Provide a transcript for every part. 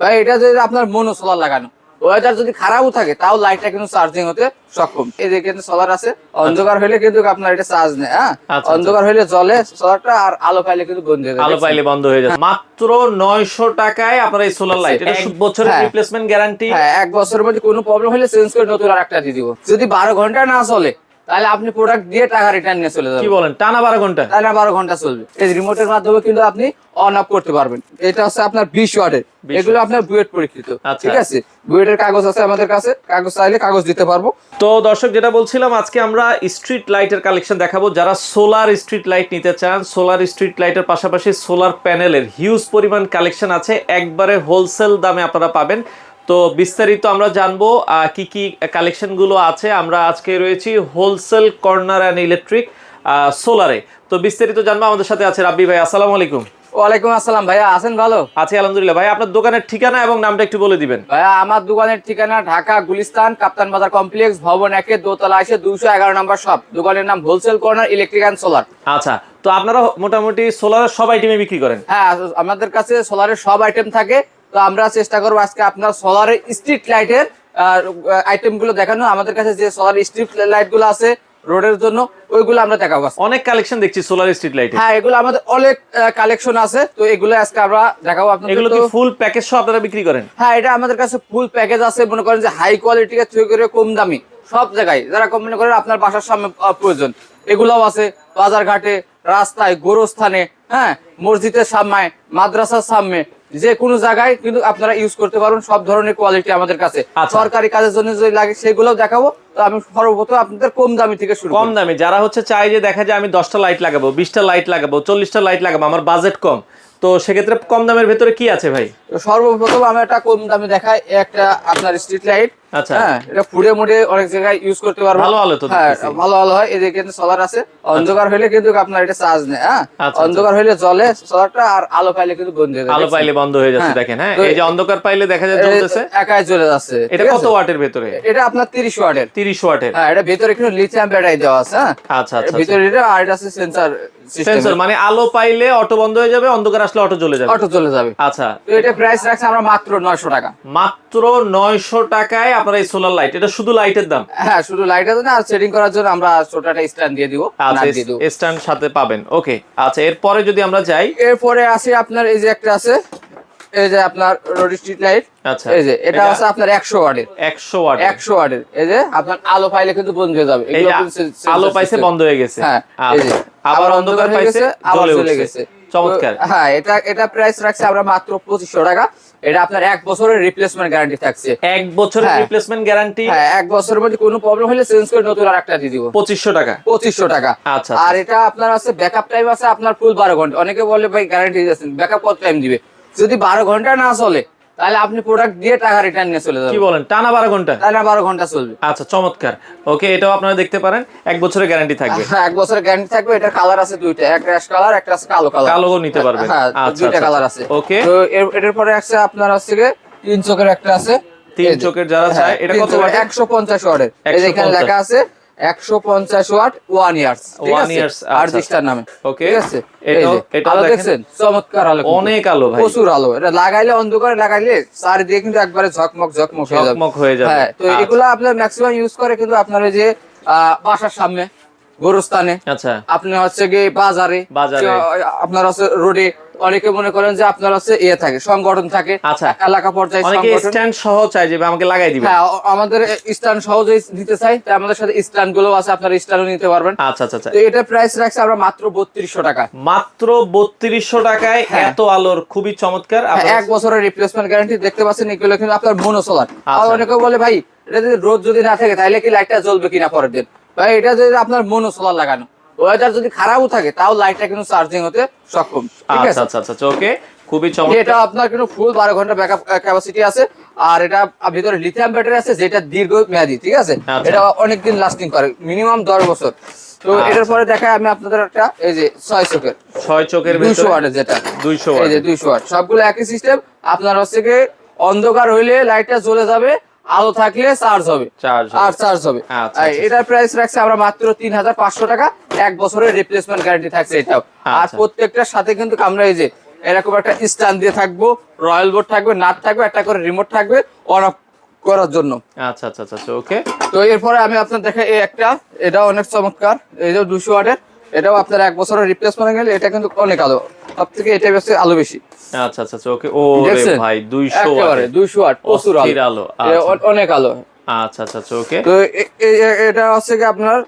ভাই এটা যদি আপনার মনো সোলার লাগানো। ওয়েদার যদি খারাপও থাকে তাও লাইটটা কিন্তু চার্জিং হতে সক্ষম। এই যে কিন্তু সোলার আছে অন্ধকার হলে কিন্তু আপনার এটা চার্জ নেয় হ্যাঁ? আচ্ছা, অন্ধকার হলে জ্বলে সোলারটা আর আলো পাইলে কিন্তু বন্ধ হয়ে যায় আলো পাইলে বন্ধ হয়ে যাচ্ছে মাত্র নয়শো টাকায় আপনার এই সোলার লাইট এটা এক- বছরের। রিপ্লেসমেন্ট গ্যারান্টি হ্যাঁ এক বছরের মধ্যে কোনো প্রবলেম হলে চেঞ্জ করে নতুন আর একটা দিয়ে দিব। যদি বারো ঘণ্টা না চলে তাহলে আপনি প্রোডাক্ট দিয়ে টাকা রিটার্ন নিয়ে চলে কি বলেন? টানা বারো ঘণ্টা? আর বারো ঘণ্টা চলবে। এই রিমোটের মাধ্যমে কিন্তু আপনি অন অফ করতে পারবেন। এটা হচ্ছে আপনার বিশ ওয়াটের। এগুলো আপনার বুয়েট পরীক্ষিত। আচ্ছা। ঠিক আছে? বুয়েটের কাগজ আছে আমাদের কাছে। কাগজ চাইলে কাগজ দিতে পারব। তো দর্শক যেটা বলছিলাম আজকে আমরা স্ট্রিট লাইটের কালেকশন দেখাবো। যারা সোলার স্ট্রিট লাইট নিতে চান সোলার স্ট্রিট লাইটের পাশাপাশি সোলার প্যানেলের হিউজ পরিমাণ কালেকশন আছে। একবারে হোলসেল দামে আপনারা পাবেন। তো বিস্তারিত আমরা জানব কি কি কালেকশনগুলো আছে। আমরা আজকে রয়েছি হোলসেল কর্নার অ্যান্ড ইলেকট্রিক সোলারে তো বিস্তারিত জানব আমাদের সাথে আছে রাব্বি ভাই আসসালামু আলাইকুম। ওয়ালাইকুম আসসালাম ভাইয়া আছেন ভালো? আছি আলহামদুলিল্লাহ। ভাই আপনার দোকানের ঠিকানা এবং নামটা একটু বলে দিবেন। ভাইয়া আমার দোকানের ঠিকানা ঢাকা গুলিস্তান কাপ্তান বাজার কমপ্লেক্স ভবন একে দোতলা এসে দুশো এগারো নম্বর শপ। দোকানের নাম wholesale corner electric and solar আচ্ছা তো আপনারা মোটামুটি সোলারের সব আইটেমে বিক্রি করেন? হ্যাঁ আমাদের কাছে সোলারের সব আইটেম থাকে। তো আমরা চেষ্টা করব আজকে আপনার সোলারের স্ট্রিট লাইটের আইটেমগুলো দেখানো। আমাদের কাছে যে সোলার স্ট্রিট লাইটগুলো আছে রোডের জন্য ওইগুলো আমরা দেখাবো অনেক কালেকশন দেখছি সোলার স্ট্রিট লাইট হ্যাঁ এগুলো আমাদের অনেক কালেকশন আছে। তো এগুলো আজকে আমরা দেখাবো আপনাদের এগুলো কি ফুল প্যাকেজ সহ আপনারা বিক্রি করেন? হ্যাঁ এটা আমাদের কাছে ফুল প্যাকেজ আছে। মনে করেন যে হাই কোয়ালিটি থেকে করে কম দামি। সব জায়গায়। যারা কম মনে করেন আপনার বাসার সামনে প্রয়োজন। এগুলাও আছে বাজার ঘাটে রাস্তায় গোরস্থানে হ্যাঁ মসজিদের সামনে মাদ্রাসার সামনে যে কোনো জায়গায় কিন্তু আপনারা ইউজ করতে পারবেন সব ধরনের কোয়ালিটি আমাদের কাছে। আচ্ছা। সরকারি কাজের জন্য যদি লাগে সেগুলোও দেখাবো তো আমি সর্বপ্রথম আপনাদের কম দামি থেকে শুরু কম দামি দামে। যারা হচ্ছে চাই যে দেখা যায় আমি দশটা লাইট লাগাবো বিশটা লাইট লাগাবো চল্লিশটা লাইট লাগাবো আমার বাজেট কম। তো সেক্ষেত্রে কম দামের ভেতরে কি আছে ভাই? সর্বপ্রথম আমি একটা কম দামে দেখাই একটা আপনার স্ট্রিট লাইট আচ্ছা। হ্যাঁ এটা ফুড়ে মুড়ে অনেক জায়গায় ইউজ করতে পারব। ভালো আলো তো হ্যাঁ ভালো আলো হয় এদিকে কিন্তু সোলার আছে। অন্ধকার হলে কিন্তু আপনার এটা চার্জ নেয় হ্যাঁ? আচ্ছা, অন্ধকার হলে জ্বলে সোলারটা আর আলো পাইলে কিন্তু বন্ধ হয়ে যায় আলো পাইলে বন্ধ হয়ে যাচ্ছে। দেখেন হ্যাঁ? এই যে অন্ধকার পাইলে দেখা যায় জ্বলতেছে। একাই চলে যাচ্ছে এটা কত ওয়াটের ভেতরে? এটা আপনার তিরিশ ওয়াটের। তিরিশ ওয়াটের। হ্যাঁ এটা ভেতরে কিন্তু লিথিয়াম ব্যাটারি দেওয়া আছে হ্যাঁ? আচ্ছা আচ্ছা ভিতরে এটা আর এটা আছে সেন্সার সেন্সর মানে আলো পাইলে অটো বন্ধ হয়ে যাবে অন্ধকার আসলে অটো চলে যাবে। অটো চলে যাবে। আচ্ছা। তো এটা প্রাইস রাখছে আমরা মাত্র নয়শো টাকা। মাত্র নয়শো টাকায় আপনার এই সোলার লাইট এটা শুধু লাইটের দাম? হ্যাঁ শুধু লাইট আছে না আর সেটিং করার জন্য আমরা ছোট একটা স্ট্যান্ড দিয়ে দিব আচ্ছা স্ট্যান্ড সাথে পাবেন ওকে আচ্ছা এরপরে যদি আমরা যাই এরপরে আছে আপনার এই যে একটা আছে এই যে আপনার রোড স্ট্রিট লাইট আচ্ছা এই যে এটা আছে আপনার একশো ওয়াটের। একশো ওয়াট একশো ওয়াটের এই যে আপনার আলো পাইলে কিন্তু বন্ধ হয়ে যাবে এই আলো পাইছে বন্ধ হয়ে গেছে। হ্যাঁ এই আচ্ছা। যে আবার অন্ধকার পাইছে আবার চলে গেছে। চমৎকার। হ্যাঁ এটা এটা প্রাইস রাখছে আমরা মাত্র পঁচিশশো টাকা। এটা আপনার এক বছরের রিপ্লেসমেন্ট গ্যারান্টি থাকছে। এক বছরের। রিপ্লেসমেন্ট গ্যারান্টি হ্যাঁ এক বছরের মধ্যে কোনো প্রবলেম হলে চেঞ্জ করে নতুন আর একটা দিয়ে দিব। পঁচিশশো টাকা। পঁচিশশো টাকা। আচ্ছা, আর এটা আপনার আছে ব্যাকআপ টাইম আছে আপনার ফুল বারো ঘণ্টা। অনেকে বলে ভাই গ্যারান্টি দিয়েছেন। ব্যাকআপ কত টাইম দিবে? যদি বারো ঘণ্টা না চলে তাহলে আপনি প্রোডাক্ট দিয়ে টাকা রিটার্ন নিয়ে চলে যাবেন। কি বলেন? টানা বারো ঘণ্টা? তাহলে আর বারো ঘণ্টা চলবে। আচ্ছা চমৎকার। ওকে এটাও আপনারা দেখতে পারেন। এক বছরের গ্যারান্টি থাকবে। হ্যাঁ, এক বছরের গ্যারান্টি থাকবে। এটা কালার আছে দুইটা। একটা অ্যাশ কালার একটা আছে কালো কালার কালোও নিতে পারবেন। হ্যাঁ আচ্ছা দুইটা আচ্ছা, কালার আচ্ছা। আছে। ওকে। তো এর- পরে আছে আপনার গিয়ে তিন চোখের একটা আছে। তিন চোখের যারা হ্যাঁ, চায় এটা কত চোখের ওয়াটের? একশো পঞ্চাশ ওয়াটের। এই যে এখানে লেখা আছে একশো পঞ্চাশ ওয়াট ওয়ান ইয়ার্স আর আচ্ছা, নামে ওকে। ঠিক আছে? এটাও আলো দেখছেন? চমৎকার আলো অনেক আলো ভাই। প্রচুর আলো। এটা লাগাইলে অন্ধকারে লাগাইলে চারিদিকে কিন্তু একবারে ঝকমক ঝকমক হয়ে যাবে। ঝকমক হয়ে যাবে। হ্যাঁ তো আচ্ছা। এগুলো আপনার ম্যাক্সিমাম ইউজ করে কিন্তু আপনার ওই যে বাসার সামনে গোরস্থানে। আচ্ছা। আপনি হচ্ছে গিয়ে বাজারে বাজারে। আপনার হচ্ছে রোডে অনেকে মনে করেন যে আপনার হচ্ছে ইয়ে থাকে সংগঠন থাকে আচ্ছা। এলাকা পর্যায়ে অনেকে স্ট্যান্ড সহ চাই যে আমাকে লাগাই দিবেন। হ্যাঁ আমাদের স্ট্যান্ড সহজে দিতে চাই তাই আমাদের সাথে স্ট্যান্ডগুলো আছে আপনার স্ট্যান্ডও নিতে পারবেন। আচ্ছা আচ্ছা আচ্ছা। তো এটা প্রাইস রাখছে আমরা মাত্র বত্রিশশো টাকা। মাত্র বত্রিশশো টাকায় হ্যাঁ। এত আলোর খুবই চমৎকার। হ্যাঁ, এক বছরের রিপ্লেসমেন্ট গ্যারান্টি দেখতে পাচ্ছেন এগুলো কিন্তু আপনার মনো সোলার আর। অনেকে বলে ভাই এটা যদি রোদ যদি না থাকে তাহলে কি লাইটটা জ্বলবে কিনা পরের দিন? ভাই এটা যদি আপনার মনো সোলার লাগানো। ওয়েদার যদি খারাপও থাকে তাও লাইটটা কিন্তু চার্জিং হতে সক্ষম। ঠিক আচ্ছা আছে? আচ্ছা আচ্ছা ওকে খুবই চমৎকার। এটা আপনার কিন্তু ফুল বারো ঘণ্টা ব্যাকআপ ক্যাপাসিটি আছে আর এটা ভিতরে লিথিয়াম ব্যাটারি আছে যেটা দীর্ঘ মেয়াদি ঠিক আছে? আচ্ছা। এটা অনেকদিন লাস্টিং করে মিনিমাম দশ বছর। তো আচ্ছা। এটার পরে দেখায় আমি আপনাদের একটা এই যে ছয় চোখের। ছয় চোখের দুইশো ভেতরে ওয়াটের যেটা। দুইশো এই যে দুইশো ওয়াট। সবগুলো একই সিস্টেম আপনার হচ্ছে কি অন্ধকার হইলে লাইটটা জ্বলে যাবে আলো থাকলে চার্জ হবে। চার্জ আর চার্জ হবে। আচ্ছা, আচ্ছা। এটার প্রাইস রাখছে আমরা মাত্র তিন হাজার পাঁচশো টাকা। এক বছরের রিপ্লেসমেন্ট গ্যারান্টি থাকছে এটাও। আর আচ্ছা। প্রত্যেকটার সাথে কিন্তু আমরা এই যে এরকম একটা স্ট্যান্ড দিয়ে থাকব রয়্যাল বোর্ড থাকবে নাট থাকবে একটা করে রিমোট থাকবে অন অফ করার জন্য। আচ্ছা আচ্ছা আচ্ছা আচ্ছা ওকে তো এরপরে আমি আপনার দেখা এই একটা এটা অনেক চমৎকার এই যে দুশো ওয়াটের এটাও আপনার এক বছরের রিপ্লেসমেন্ট গেলে এটা কিন্তু অনেক আলো সব থেকে এটা বেশি আলো বেশি। আচ্ছা আচ্ছা আচ্ছা ওকে ও রে ভাই 200 একেবারে ওয়াট দুইশো ওয়াট প্রচুর আলো। আচ্ছা। অনেক আলো। আচ্ছা আচ্ছা আচ্ছা ওকে তো এটা হচ্ছে কি আপনার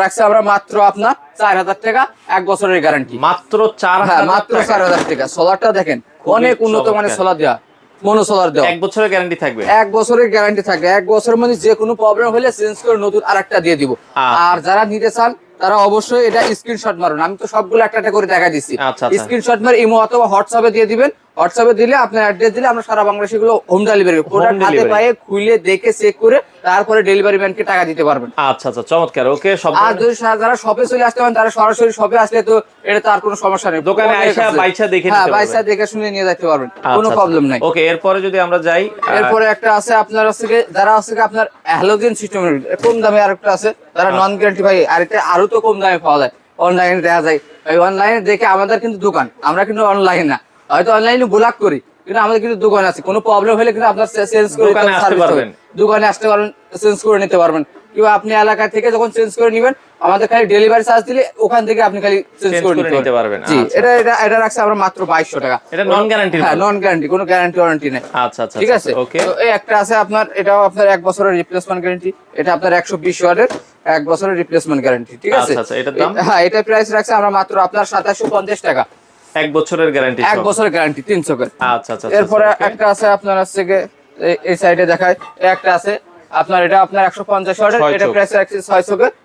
রাখছে আমরা মাত্র আপনার চার হাজার টাকা এক বছরের গ্যারান্টি মাত্র 4000 হ্যাঁ মাত্র চার হাজার টাকা। সোলারটা দেখেন অনেক উন্নত মানের সোলার দেওয়া মনো সোলার দেওয়া এক বছরের গ্যারান্টি থাকবে। এক বছরের গ্যারান্টি থাকবে। এক বছরের মধ্যে যে কোনো প্রবলেম হলে চেঞ্জ করে নতুন আরেকটা দিয়ে দিব। আচ্ছা। আর যারা নিতে চান তারা অবশ্যই এটা স্ক্রিনশট মারুন। আমি তো সবগুলো একটা একটা করে দেখা দিচ্ছি। আচ্ছা, আচ্ছা। স্ক্রিনশট মারে ইমো অথবা হোয়াটসঅ্যাপে দিয়ে দিবেন। হোয়াটসঅ্যাপে দিলে আপনার অ্যাড্রেস দিলে আমরা সারা বাংলাদেশে গুলো হোম ডেলিভারি প্রোডাক্ট হাতে পায়ে খুলে দেখে চেক করে তারপরে ডেলিভারি ম্যানকে টাকা দিতে পারবেন। আচ্ছা আচ্ছা চমৎকার ওকে সব আর যদি যারা শপে চলে আসতে পারেন তারা সরাসরি শপে আসলে তো এটা তো আর কোনো সমস্যা নেই। দোকানে আইসা। বাইচা দেখে হ্যাঁ নিতে বাইসা দেখে শুনে নিয়ে যেতে পারবেন। আচ্ছা, কোনো আচ্ছা। প্রবলেম নাই। ওকে এরপরে যদি আমরা যাই এরপরে একটা আছে আপনার আছে যারা আছে কি আপনার হ্যালোজেন সিস্টেম কম দামে আরেকটা আছে তারা আচ্ছা। নন গ্যারান্টি ভাই আর এটা আরও তো কম দামে পাওয়া যায়। অনলাইনে দেখা যায়। ভাই অনলাইনে দেখে আমাদের কিন্তু দোকান আমরা কিন্তু অনলাইন না। হয়তো অনলাইনে ব্লক করি। কিন্তু আমাদের কিন্তু দোকান আছে। কোনো প্রবলেম হলে কিন্তু আপনার চেঞ্জ করে দোকানে আসতে পারবেন। দোকানে আসতে পারবেন চেঞ্জ করে নিতে পারবেন। কিংবা আপনি এলাকা থেকে যখন চেঞ্জ করে নেবেন আমাদের খালি ডেলিভারি চার্জ দিলে ওখান থেকে আপনি খালি চেঞ্জ করে নিতে পারবেন। জি আচ্ছা। এটা এটা এটা রাখছে আমরা মাত্র বাইশশো টাকা। এটা non guarantee হ্যাঁ নন গ্যারান্টি কোনো গ্যারান্টি ওয়ারেন্টি নেই। আচ্ছা আচ্ছা ঠিক আছে? ওকে তো এই একটা আছে আপনার এটাও আপনার এক বছরের রিপ্লেসমেন্ট গ্যারান্টি এটা আপনার একশো বিশ ওয়ার্ডের এক বছরের রিপ্লেসমেন্ট গ্যারান্টি ঠিক আছে? আচ্ছা, আচ্ছা, এটার দাম? হ্যাঁ এটা প্রাইস রাখছে আমরা মাত্র আপনার সাতাশশো পঞ্চাশ টাকা। এক বছরের গ্যারান্টি এক বছরের গ্যারান্টি আচ্ছা আচ্ছা আচ্ছা, এরপরে একটা আছে আপনার হচ্ছে এই- সাইডে দেখায় একটা আছে আপনার এটা আপনার একশো পঞ্চাশ এটা। প্রাইস রাখছে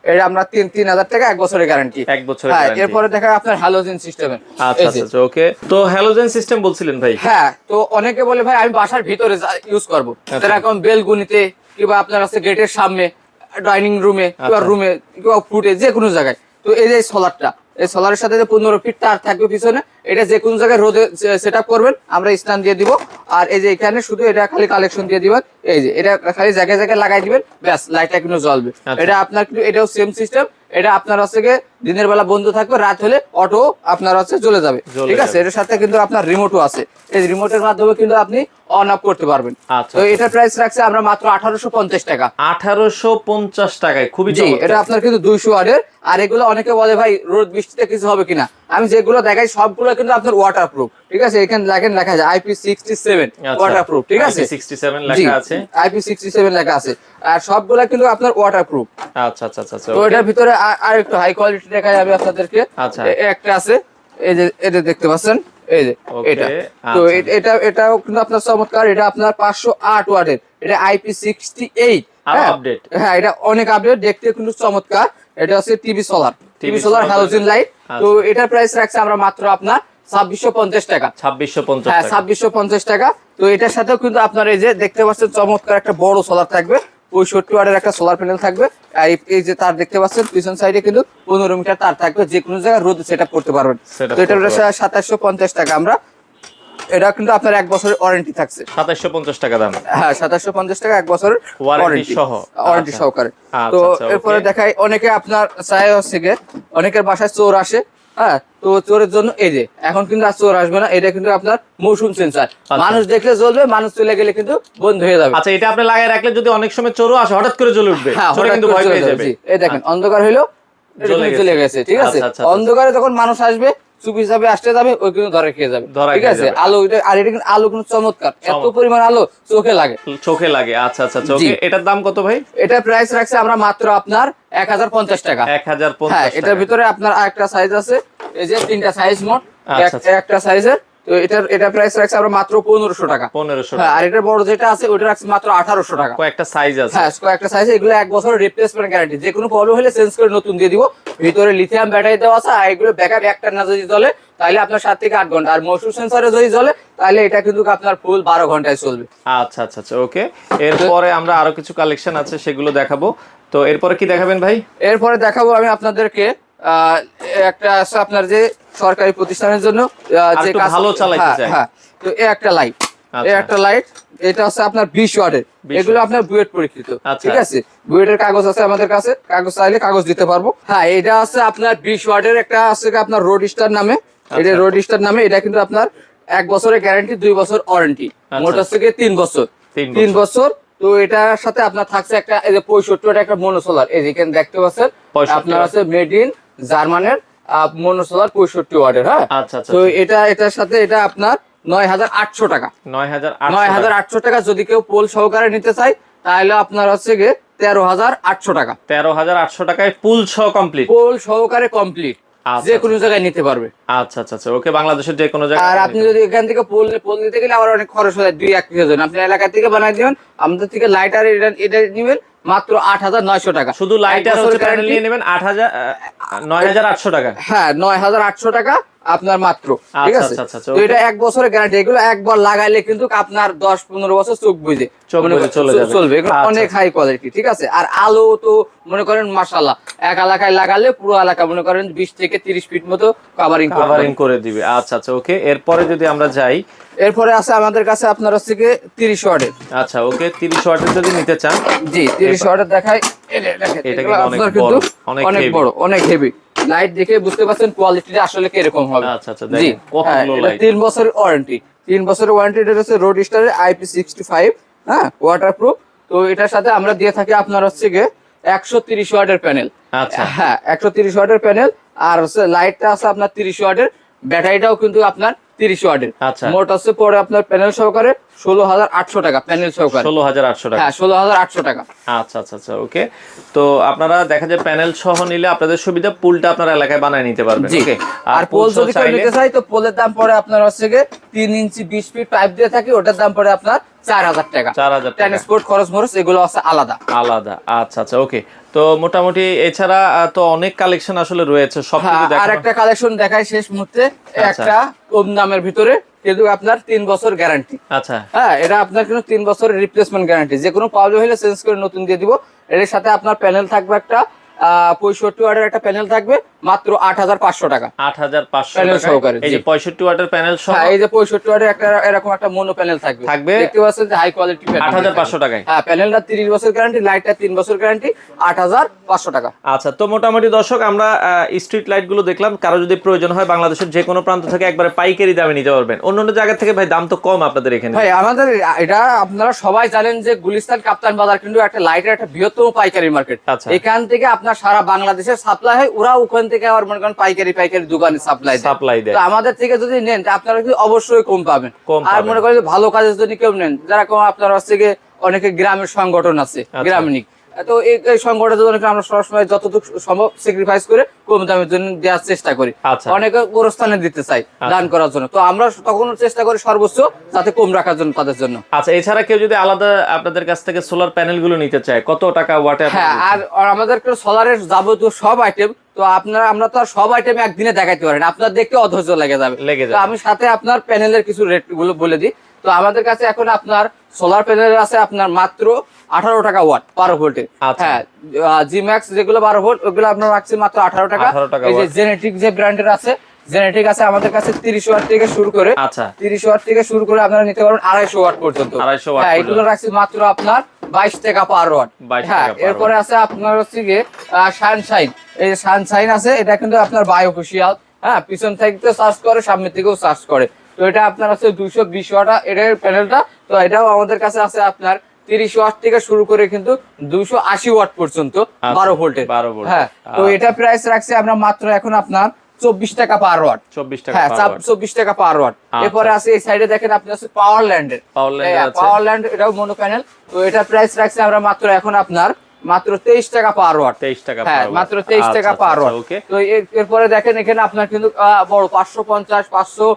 এটা আমরা তিন তিন হাজার টাকা এক বছরের গ্যারান্টি এক বছরের হ্যাঁ এরপরে দেখায় আপনার হ্যালোজেন সিস্টেমের আচ্ছা আচ্ছা আচ্ছা ওকে তো হ্যালোজেন সিস্টেম বলছিলেন ভাই? হ্যাঁ তো অনেকে বলে ভাই আমি বাসার ভিতরে ইউজ করব। আচ্ছা। যেরকম বেলগুনিতে কিংবা আপনার আছে গেটের সামনে ডাইনিং রুমে কিংবা আচ্ছা। রুমে কিংবা ফুটে যে কোনো জায়গায়। তো এই যে সোলারটা এই সোলারের সাথে যে পনেরো ফিট তার থাকবে পিছনে এটা যে কোনো জায়গায় রোদে সেট আপ করবেন আমরা স্টান দিয়ে দিব আর এই যে এখানে শুধু এটা খালি কালেকশন দিয়ে দিবেন এই যে এটা খালি জায়গায় জায়গায় লাগাই দিবেন ব্যাস লাইটটা কিন্তু জ্বলবে আচ্ছা। এটা আপনার কিন্তু এটাও সেম সিস্টেম এটা আপনার হচ্ছে দিনের বেলা বন্ধ থাকবে রাত হলে অটো আপনার হচ্ছে চলে যাবে। ঠিক আছে। এটার সাথে কিন্তু আপনার রিমোটও আছে। এই রিমোটের মাধ্যমে কিন্তু আপনি অন অফ করতে পারবেন। আচ্ছা, তো আচ্ছা। এটা প্রাইস রাখছে আমরা মাত্র আঠারোশো পঞ্চাশ টাকা। আঠারোশো পঞ্চাশ টাকায় খুবই জি এটা আপনার কিন্তু দুইশো ওয়ার্ডের আর এগুলো অনেকে বলে ভাই রোদ বৃষ্টিতে কিছু হবে কিনা? আমি যেগুলো দেখাই সবগুলো কিন্তু আপনার ওয়াটার প্রুফ ঠিক আছে? এখানে দেখেন লেখা যায় আইপি সিক্সটি সেভেন আচ্ছা। ওয়াটার প্রুফ ঠিক আছে? IP67 লেখা আছে। আইপি সিক্সটি সেভেন লেখা আছে। আর সবগুলো কিন্তু আপনার ওয়াটার প্রুফ আচ্ছা আচ্ছা আচ্ছা আচ্ছা তো। এটার ভিতরে আর একটু হাই কোয়ালিটি দেখাই আমি আপনাদেরকে। আচ্ছা। একটা আছে। এই যে এটা দেখতে পাচ্ছেন? এই যে এটা। তো আচ্ছা। এটা এটাও কিন্তু আপনার চমৎকার। এটা আপনার পাঁচশো আট ওয়ার্ডের। এটা আইপি সিক্সটি এইট। update। হ্যাঁ এটা অনেক আপডেট দেখতে কিন্তু চমৎকার। এটা হচ্ছে TV solar. TV solar halogen light আচ্ছা। তো এটার প্রাইস রাখছে আমরা মাত্র আপনার ছাব্বিশশো পঞ্চাশ টাকা। ছাব্বিশশো পঞ্চাশ হ্যাঁ টাকা। ছাব্বিশশো পঞ্চাশ টাকা। তো এটার সাথেও কিন্তু আপনার এই যে দেখতে পাচ্ছেন চমৎকার একটা বড় সোলার থাকবে। পঁয়ষট্টি ওয়ার্ডের একটা সোলার প্যানেল থাকবে। আর এই- যে তার দেখতে পাচ্ছেন পিছন সাইডে কিন্তু পনেরো মিটার তার থাকবে যে কোনো জায়গায় রোদ সেট করতে পারবেন। তো এটা সাতাশশো পঞ্চাশ টাকা। আমরা এটা কিন্তু আপনার এক বছরের ওয়ারেন্টি থাকছে। সাতাশশো পঞ্চাশ টাকা দাম। হ্যাঁ সাতাশশো পঞ্চাশ টাকা এক বছরের Warranty সহ। ওয়ারেন্টি আচ্ছা। সহকারে। আচ্ছা, তো আচ্ছা, এরপরে okay. দেখাই অনেকে আপনার চায় হচ্ছে অনেকের বাসায় চোর আসে। হ্যাঁ তো চোরের জন্য এই যে এখন কিন্তু আর চোর আসবে না এটা কিন্তু আপনার মৌসুম সেন্সার মানুষ দেখলে জ্বলবে মানুষ চলে গেলে কিন্তু বন্ধ হয়ে যাবে। আচ্ছা এটা আপনি লাগাই রাখলে যদি অনেক সময় চোরও আসে হঠাৎ করে জ্বলে উঠবে হ্যাঁ চোরে কিন্তু ভয় পেয়ে যাবে, যাবে। এই দেখেন অন্ধকার হইল এটা জ্বলে কিন্তু চলে গেছে ঠিক আছে? আচ্ছা, আচ্ছা, আচ্ছা। অন্ধকারে যখন মানুষ আসবে চুপি হিসাবে আসতে যাবে ওই কিন্তু ধরে খেয়ে যাবে। ধরা ঠিক আছে? আলো আর এটা কিন্তু আলো কিন্তু চমৎকার। এত পরিমাণ আলো চোখে লাগে। চোখে লাগে আচ্ছা আচ্ছা আচ্ছা এটার দাম কত ভাই? এটা প্রাইস রাখছে আমরা মাত্র আপনার এক হাজার পঞ্চাশ টাকা। এক হাজার হ্যাঁ এটার ভিতরে আপনার আরেকটা সাইজ আছে। এই যে তিনটা সাইজ মোট। আচ্ছা। একটা সাইজের তো এটার এটা প্রাইস রাখছে আমরা মাত্র পনেরোশো টাকা। পনেরোশো হ্যাঁ আর এটার বড় যেটা আছে ওটা রাখছে মাত্র আঠারোশো টাকা। কয়েকটা সাইজ আছে। হ্যাঁ কয়েকটা সাইজ এগুলো এক বছরের রিপ্লেসমেন্ট গ্যারান্টি যে কোনো প্রবলেম হলে চেঞ্জ করে নতুন দিয়ে দিব। ভিতরে লিথিয়াম ব্যাটারি দেওয়া আছে আর এগুলো ব্যাকআপ একটা না যদি জ্বলে তাহলে আপনার সাত থেকে আট ঘণ্টা। আর মৌসুম সেন্সরে যদি জ্বলে তাহলে এটা কিন্তু আপনার ফুল বারো ঘন্টায় চলবে। আচ্ছা আচ্ছা আচ্ছা ওকে এরপরে আমরা আরও কিছু কালেকশন আছে সেগুলো দেখাবো। তো এরপরে কি দেখাবেন ভাই? এরপরে দেখাবো আমি আপনাদেরকে আহ, একটা আছে আপনার যে সরকারি প্রতিষ্ঠানের জন্য যে কাজ- ভালো চালাইতে হ্যাঁ, চাই। হ্যাঁ। তো এ একটা লাইট এ আচ্ছা। একটা লাইট এটা হচ্ছে আপনার বিশ ওয়ার্ডের 20 এগুলো আপনার বুয়েট পরীক্ষিত। আচ্ছা। ঠিক আছে? বুয়েটের কাগজ আছে আমাদের কাছে। কাগজ চাইলে কাগজ দিতে পারব। হ্যাঁ এটা আছে আপনার বিশ ওয়ার্ডের একটা আছে কি আপনার রোড স্টার নামে। এটা রোড স্টার নামে। এটা কিন্তু আপনার এক বছরের গ্যারান্টি দুই বছর ওয়ারেন্টি আচ্ছা। মোটর থেকে তিন বছর। তিন বছর। তো এটার সাথে আপনার থাকছে একটা এই যে পঁয়ষট্টি একটা মনোসোলার এই যে এখানে দেখতে পাচ্ছেন আপনার আছে মেড ইন জার্মানের মনোসোলার পঁয়ষট্টি ওয়াটের হ্যাঁ? আচ্ছা আচ্ছা তো এটা এটার সাথে এটা আপনার নয় হাজার আটশো টাকা। নয় হাজার নয় হাজার আটশো টাকা যদি কেউ পোল সহকারে নিতে চায় তাহলে আপনার হচ্ছে গিয়ে তেরো হাজার আটশো টাকা। তেরো হাজার আটশো টাকায় পুল সহ কমপ্লিট পোল সহকারে কমপ্লিট আচ্ছা, যে কোনো জায়গায় নিতে পারবে। আচ্ছা আচ্ছা আচ্ছা। ওকে বাংলাদেশের যে কোনো আর আপনি যদি এখান থেকে পোল পোল নিতে গেলে আবার অনেক খরচ হয় দুই এক জন আপনি এলাকা থেকে বানাই দিবেন আমাদের থেকে লাইটার এটা এটা নেবেন মাত্র আট হাজার নয়শো টাকা। শুধু guarantee। নিয়ে নেবেন আট হাজার নয় হাজার আটশো টাকা। হ্যাঁ নয় হাজার আটশো টাকা। আপনার মাত্র ঠিক আচ্ছা, আছে? আচ্ছা, আচ্ছা, তো এটা এক বছরের গ্যারান্টি এগুলো একবার লাগাইলে কিন্তু আপনার দশ পনেরো বছর চোখ বুঝে। চলবে এগুলো অনেক হাই কোয়ালিটি ঠিক আছে? আর আলো তো মনে করেন মাসাল্লাহ এক এলাকায় লাগালে পুরো এলাকা মনে করেন বিশ থেকে তিরিশ ফিট মতো কাভারিং কাভারিং করে দিবে। আচ্ছা আচ্ছা ওকে। এরপরে যদি আমরা যাই এরপরে আছে আমাদের কাছে আপনার হচ্ছে গিয়ে তিরিশ ওয়াটের আচ্ছা ওকে তিরিশ ওয়াটের যদি নিতে চান জি তিরিশ ওয়াটের দেখায় এটা কিন্তু অনেক বড় অনেক হেভি লাইট দেখে বুঝতে পারছেন কোয়ালিটিটা আসলে কীরকম হবে। আচ্ছা, আচ্ছা, জি হ্যাঁ, তিন বছরের ওয়ারেন্টি তিন বছরের ওয়ারেন্টি এটা হচ্ছে রোড স্টারের আইপি সিক্সটি ফাইভ হ্যাঁ ওয়াটারপ্রুফ তো এটার সাথে আমরা দিয়ে থাকি আপনার হচ্ছে গিয়ে একশো তিরিশ ওয়াটের প্যানেল আচ্ছা। হ্যাঁ একশো তিরিশ ওয়াটের প্যানেল আর হচ্ছে লাইটটা আছে আপনার তিরিশ ওয়াটের। ব্যাটারিটাও কিন্তু আপনার তিরিশ ওয়াটের আচ্ছা। মোট আছে পরে আপনার প্যানেল সহকারে ষোলো হাজার আটশো টাকা প্যানেল সহকারে। ষোলো হাজার আটশো টাকা। হ্যাঁ টাকা। আচ্ছা আচ্ছা আচ্ছা ওকে। তো আপনারা দেখা যায় প্যানেল সহ নিলে আপনাদের সুবিধা পুলটা আপনার এলাকায় বানায় নিতে পারবেন ওকে? আর পোল যদি নিতে চাই তো পোলের দাম পড়ে আপনার হচ্ছে গিয়ে তিন ইঞ্চি বিশ ফিট পাইপ দিয়ে থাকি ওটার দাম পরে আপনার চার হাজার টাকা। চার হাজার টাকা। ট্রান্সপোর্ট খরচ মরচ এগুলো আছে আলাদা। আলাদা আচ্ছা আচ্ছা ওকে। তো মোটামুটি এছাড়া তো অনেক কালেকশন আসলে রয়েছে সব হ্যাঁ, আর একটা কালেকশন দেখাই শেষ মুহূর্তে। আচ্ছা। একটা কম দামের ভিতরে কিন্তু আপনার তিন বছর গ্যারান্টি আচ্ছা। হ্যাঁ এটা আপনার কিন্তু তিন বছরের রিপ্লেসমেন্ট গ্যারান্টি যে কোনো প্রবলেম হলে চেঞ্জ করে নতুন দিয়ে দিব। এর সাথে আপনার প্যানেল থাকবে একটা পঁয়ষট্টি ওয়াটের একটা প্যানেল থাকবে মাত্র আট হাজার পাঁচশো টাকা। আট হাজার পাঁচশো Panel সহকারে, এই যে। পঁয়ষট্টি ওয়াটের প্যানেল সহ হ্যাঁ এই যে পঁয়ষট্টি ওয়াটের একটা এরকম একটা মনো প্যানেল থাকবে। থাকবে? দেখতে পাচ্ছেন যে হাই কোয়ালিটি আট হাজার পাঁচশো টাকায়। হ্যাঁ প্যানেলটা তিরিশ বছর গ্যারান্টি লাইটটা তিন বছর গ্যারান্টি আট হাজার পাঁচশো টাকা। আচ্ছা তো মোটামুটি দর্শক আমরা স্ট্রিট লাইটগুলো দেখলাম। কারও যদি প্রয়োজন হয় বাংলাদেশের যে কোনো প্রান্ত থেকে একবারে পাইকারি দামে নিতে পারবেন। অন্য অন্য জায়গা থেকে ভাই দাম তো কম আপনাদের এখানে। ভাই আমাদের এটা আপনারা সবাই জানেন যে গুলিস্তান কাপ্তান বাজার কিন্তু একটা লাইটের একটা বৃহত্তম পাইকারি মার্কেট আচ্ছা। এখান থেকে আপনার সারা বাংলাদেশে সাপ্লাই হয় ওরা ওখান থেকে আবার মনে করেন পাইকারি পাইকারি দোকানে সাপ্লাই সাপ্লাই দেয়। তো আমাদের থেকে যদি নেন আপনারা কিন্তু অবশ্যই কম পাবেন। আর মনে করেন ভালো কাজের জন্য কেউ নেন যারা কম আপনার হচ্ছে অনেকে গ্রামের সংগঠন আছে আচ্ছা। গ্রামীণ। তো এই সংগঠনের জন্য আমরা সবসময় যতটুকু সম্ভব স্যাক্রিফাইস করে কম দামের জন্য দেওয়ার চেষ্টা করি। আচ্ছা। অনেকে গোরস্থানে দিতে চাই দান করার জন্য। তো আমরা তখন চেষ্টা করি সর্বোচ্চ যাতে কম রাখার জন্য তাদের জন্য। আচ্ছা এছাড়া কেউ যদি আলাদা আপনাদের কাছ থেকে সোলার প্যানেলগুলো নিতে চায় কত টাকা ওয়াটে হ্যাঁ আর আমাদের সোলারের যাবতীয় সব আইটেম তো আপনারা আমরা তো সব আইটেম একদিনে দেখাইতে পারি না। আপনার দেখতে অধৈর্য লেগে যাবে। লেগে তো যাবে। আমি সাথে আপনার প্যানেলের কিছু রেটগুলো বলে দিই। তো আমাদের কাছে এখন আপনার সোলার প্যানেল আছে আপনার মাত্র আঠারো টাকা ওয়াট বারো আচ্ছা। হ্যাঁ জি ম্যাক্স যেগুলো বারো ভোল্ট ওগুলো আপনার রাখছি মাত্র আঠারো টাকা। এই যে জেনেটিক যে ব্র্যান্ডের আছে জেনেটিক আছে আমাদের কাছে তিরিশ ওয়াট থেকে শুরু করে আচ্ছা। তিরিশ ওয়াট থেকে শুরু করে আপনারা নিতে পারবেন আড়াইশো ওয়াট পর্যন্ত। 250 watt হ্যাঁ পর্যন্ত। এগুলো রাখছি মাত্র আপনার বাইশ টাকা পার ওয়াট হ্যাঁ এরপরে আছে আপনার হচ্ছে গিয়ে সানশাইন এই যে সানশাইন আছে এটা কিন্তু আপনার বায়ো খুশিয়াল হ্যাঁ পিছন থেকে সার্চ করে সামনে থেকেও সার্চ করে। তো এটা আপনার আছে দুইশো বিশ ওয়াট এটার প্যানেলটা তো এটাও আমাদের কাছে আছে আপনার তিরিশ ওয়াট থেকে শুরু করে কিন্তু দুইশো আশি ওয়াট পর্যন্ত বারো ভোল্টে। 12 ভোল্ট। হ্যাঁ তো আচ্ছা। এটা প্রাইস রাখছে আমরা মাত্র এখন আপনার চব্বিশ টাকা পার ওয়াট চব্বিশ টাকা হ্যাঁ চব্বিশ টাকা পার ওয়াট আচ্ছা। এরপরে আছে এই সাইডে দেখেন আপনি আছে পাওয়ার ল্যান্ডের পাওয়ার ল্যান্ড এটাও মনো প্যানেল তো এটা প্রাইস রাখছে আমরা মাত্র এখন আপনার মাত্র তেইশ টাকা পার ওয়াট 23 টাকা হ্যাঁ মাত্র তেইশ আচ্ছা, টাকা পার আচ্ছা, ওয়াট তো এরপরে দেখেন এখানে আপনার কিন্তু বড় পাঁচশো পঞ্চাশ পাঁচশো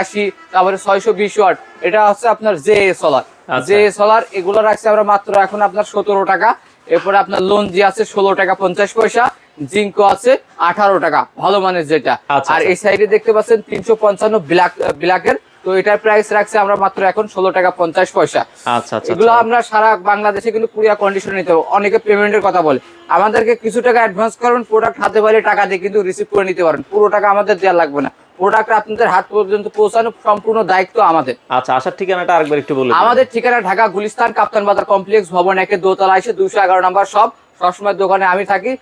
আশি তারপরে ছয়শো বিশ ওয়াট এটা হচ্ছে আপনার জে সোলার। জে সোলার এগুলো রাখছে আমরা মাত্র এখন আপনার সতেরো টাকা। এরপরে আপনার লোন জি আছে ষোলো টাকা পঞ্চাশ পয়সা জিঙ্কো আছে আঠারো টাকা ভালো মানের যেটা। আচ্ছা, আর। এই সাইডে দেখতে পাচ্ছেন তিনশো পঞ্চান্ন ব্ল্যাক ব্ল্যাকের তো এটার প্রাইস রাখছে আমরা মাত্র এখন ষোলো টাকা পঞ্চাশ পয়সা। আচ্ছা আচ্ছা এগুলো আচ্ছা। আমরা সারা বাংলাদেশে কিন্তু কুরিয়া কন্ডিশন নিতে অনেকে পেমেন্টের কথা বলে। আমাদেরকে কিছু টাকা অ্যাডভান্স করুন প্রোডাক্ট হাতে পারে টাকা দিয়ে কিন্তু রিসিভ করে নিতে পারেন। পুরো টাকা আমাদের দেওয়া লাগবে না। প্রোডাক্ট আপনাদের হাত পর্যন্ত পৌঁছানো সম্পূর্ণ দায়িত্ব আমাদের। আচ্ছা আসার ঠিকানাটা আরেকবার একটু বলে দিন। আমাদের ঠিকানা ঢাকা গুলিস্তান কাপ্তান বাজার কমপ্লেক্স ভবন একে দোতলা এসে দুশো এগারো নাম্বার সব সবসময় দোকানে আমি থাকি।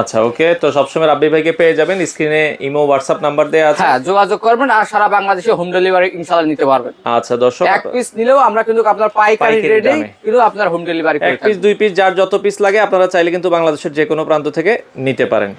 আচ্ছা ওকে তো সবসময় রাব্বি ভাইকে পেয়ে যাবেন। স্ক্রিনে ইমো হোয়াটসঅ্যাপ নাম্বার দেওয়া আছে। হ্যাঁ যোগাযোগ করবেন আর সারা বাংলাদেশে হোম ডেলিভারি ইনশাআল্লাহ নিতে পারবেন। আচ্ছা দর্শক এক পিস নিলেও আমরা কিন্তু আপনার পাইকারি রেডি রেটে কিন্তু আপনার হোম ডেলিভারি করে এক পিস দুই পিস যার যত পিস লাগে আপনারা চাইলে কিন্তু বাংলাদেশের যে কোনো প্রান্ত থেকে নিতে পারেন।